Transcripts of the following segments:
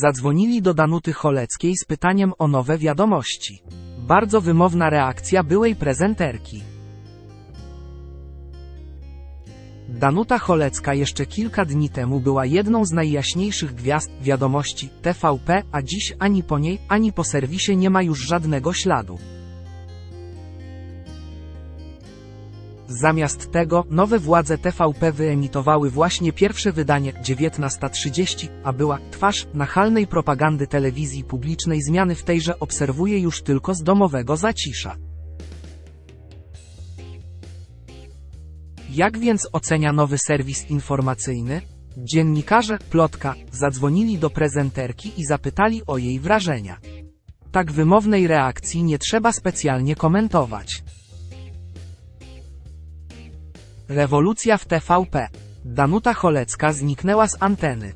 Zadzwonili do Danuty Choleckiej z pytaniem o nowe wiadomości. Bardzo wymowna reakcja byłej prezenterki. Danuta Cholecka jeszcze kilka dni temu była jedną z najjaśniejszych gwiazd wiadomości TVP, a dziś ani po niej, ani po serwisie nie ma już żadnego śladu. Zamiast tego, nowe władze TVP wyemitowały właśnie pierwsze wydanie 19.30, a była twarz nachalnej propagandy telewizji publicznej zmiany w tejże obserwuje już tylko z domowego zacisza. Jak więc ocenia nowy serwis informacyjny? Dziennikarze, plotka, zadzwonili do prezenterki i zapytali o jej wrażenia. Tak wymownej reakcji nie trzeba specjalnie komentować. Rewolucja w TVP. Danuta Cholecka zniknęła z anteny.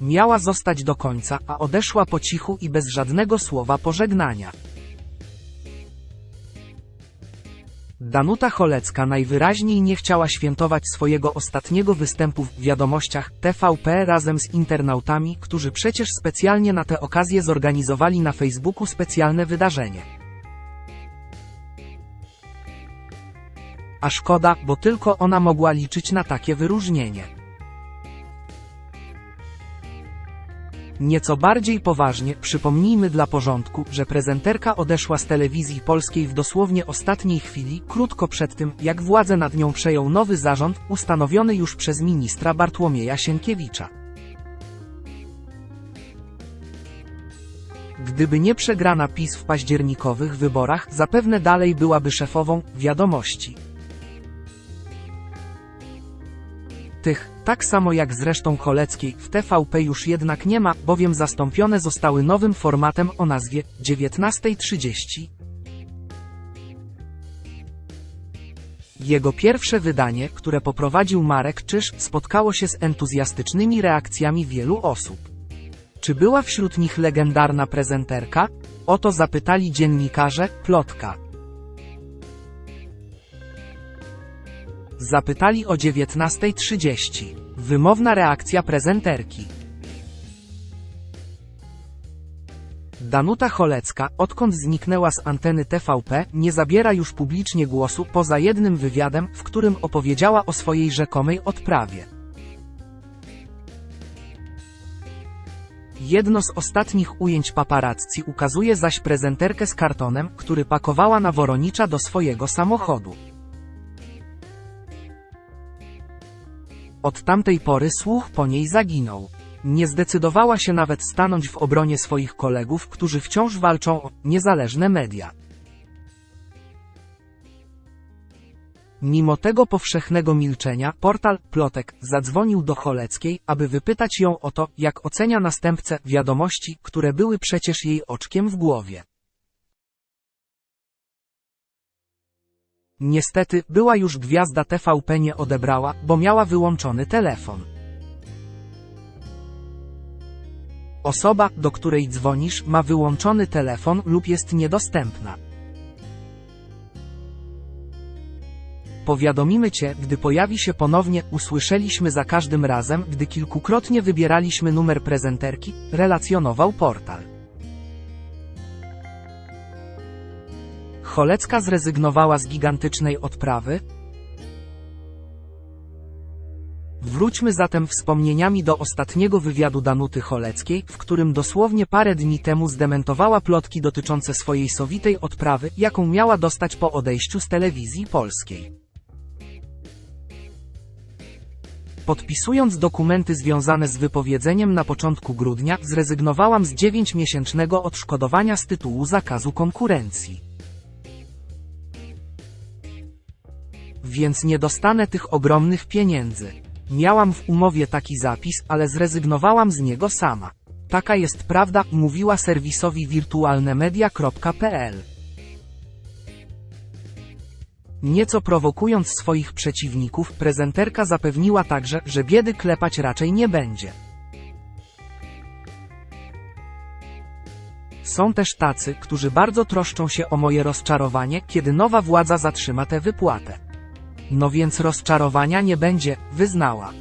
Miała zostać do końca, a odeszła po cichu i bez żadnego słowa pożegnania. Danuta Cholecka najwyraźniej nie chciała świętować swojego ostatniego występu w wiadomościach TVP razem z internautami, którzy przecież specjalnie na tę okazję zorganizowali na Facebooku specjalne wydarzenie. A szkoda, bo tylko ona mogła liczyć na takie wyróżnienie. Nieco bardziej poważnie, przypomnijmy dla porządku, że prezenterka odeszła z telewizji polskiej w dosłownie ostatniej chwili, krótko przed tym, jak władzę nad nią przejął nowy zarząd, ustanowiony już przez ministra Bartłomieja Sienkiewicza. Gdyby nie przegrana PiS w październikowych wyborach, zapewne dalej byłaby szefową wiadomości. Tych, tak samo jak zresztą Choleckiej, w TVP już jednak nie ma, bowiem zastąpione zostały nowym formatem o nazwie 19.30. Jego pierwsze wydanie, które poprowadził Marek Czyż, spotkało się z entuzjastycznymi reakcjami wielu osób. Czy była wśród nich legendarna prezenterka? O to zapytali dziennikarze, plotka. Zapytali o 19.30. Wymowna reakcja prezenterki. Danuta Cholecka, odkąd zniknęła z anteny TVP, nie zabiera już publicznie głosu poza jednym wywiadem, w którym opowiedziała o swojej rzekomej odprawie. Jedno z ostatnich ujęć paparazzi ukazuje zaś prezenterkę z kartonem, który pakowała na Woronicza do swojego samochodu. Od tamtej pory słuch po niej zaginął. Nie zdecydowała się nawet stanąć w obronie swoich kolegów, którzy wciąż walczą o niezależne media. Mimo tego powszechnego milczenia, portal Plotek zadzwonił do Choleckiej, aby wypytać ją o to, jak ocenia następcę wiadomości, które były przecież jej oczkiem w głowie. Niestety, była już gwiazda TVP nie odebrała, bo miała wyłączony telefon. Osoba, do której dzwonisz, ma wyłączony telefon lub jest niedostępna. Powiadomimy Cię, gdy pojawi się ponownie, usłyszeliśmy za każdym razem, gdy kilkukrotnie wybieraliśmy numer prezenterki, relacjonował portal. Cholecka zrezygnowała z gigantycznej odprawy? Wróćmy zatem wspomnieniami do ostatniego wywiadu Danuty Choleckiej, w którym dosłownie parę dni temu zdementowała plotki dotyczące swojej sowitej odprawy, jaką miała dostać po odejściu z telewizji polskiej. Podpisując dokumenty związane z wypowiedzeniem na początku grudnia, zrezygnowałam z 9-miesięcznego odszkodowania z tytułu zakazu konkurencji. Więc nie dostanę tych ogromnych pieniędzy. Miałam w umowie taki zapis, ale zrezygnowałam z niego sama. Taka jest prawda, mówiła serwisowi wirtualnemedia.pl. Nieco prowokując swoich przeciwników, prezenterka zapewniła także, że biedy klepać raczej nie będzie. Są też tacy, którzy bardzo troszczą się o moje rozczarowanie, kiedy nowa władza zatrzyma tę wypłatę. No więc rozczarowania nie będzie, wyznała.